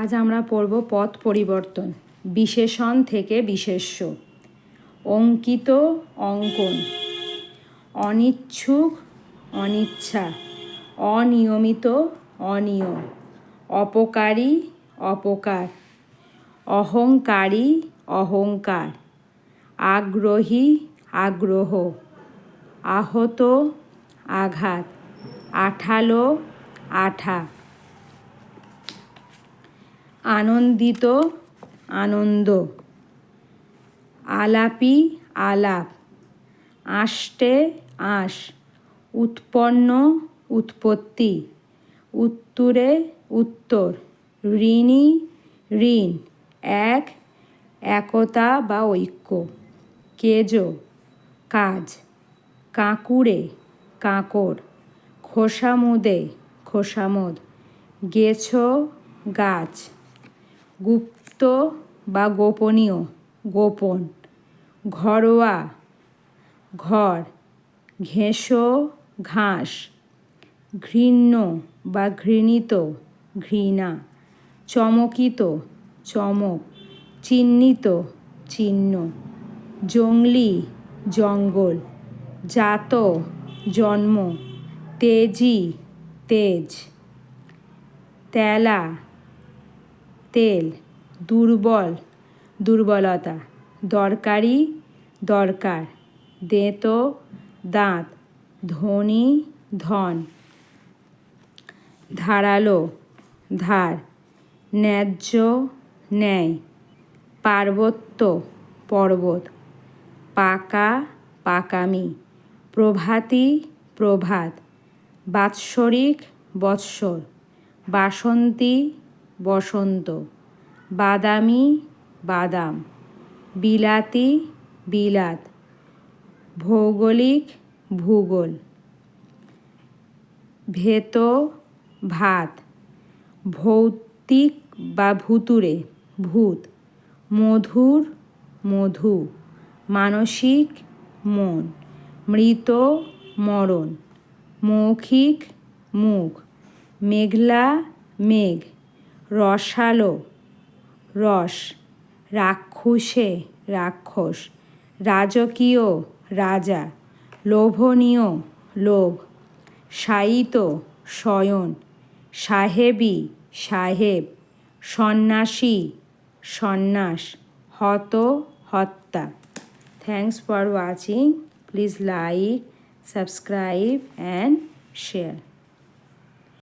আজ আমরা পড়ব পথ পরিবর্তন, বিশেষণ থেকে বিশেষ্য। অঙ্কিত অঙ্কন, অনিচ্ছুক অনিচ্ছা, অনিয়মিত অনিয়ম, অপকারী অপকার, অহংকারী অহংকার, আগ্রহী আগ্রহ, আহত আঘাত, আঠালো আঠা। আনন্দিত, আনন্দ। আলাপি আলাপ। আষ্টে আঁশ উৎপন্ন, উৎপত্তি। উত্তরে উত্তর। ঋণী, ঋণ। এক, একতা বা ঐক্য। কেজো, কাজ। কাঁকুড়ে, কাঁকড়। খোসামুদে, খোসামুদ। গেছো, গাছ। গুপ্ত বা গোপনীয়? গোপন। ঘরোয়া। ঘর। ঘেঁষো ঘাস। ঘৃণ্য বা ঘৃণিত। ঘৃণা। চমকিত। চমক। চিহ্নিত। চিহ্ন। জংলি জঙ্গল। জাত। জন্ম। তেজি। তেজ। তেলা। তেল, দুর্বল, দুর্বলতা, দরকারি, দরকার, দেঁতো, দাঁত, ধনী, ধন, ধারালো, ধার, ন্যায্য, ন্যায়, পার্বত্য, পর্বত, পাকা, পাকামি, প্রভাতী, প্রভাত, বাৎসরিক, বৎসর, বাসন্তী বসন্ত। বাদামি বাদাম। বিলাতি বিলাত। ভৌগোলিক ভূগোল। ভেত ভাত। ভৌতিক বা ভুতুরে ভূত। মধুর, মধু। মানসিক, মন। মৃত, মরণ। মৌখিক, মুখ। মেঘলা, মেঘ। রসালো, রস, রাক্ষুসে রাক্ষস, রাজকীয় রাজা, লোভনীয় লোভ শায়িত শয়ন, সাহেবী সাহেব, সন্ন্যাসী সন্ন্যাস, হত হত্যা। Thanks for watching please like subscribe and share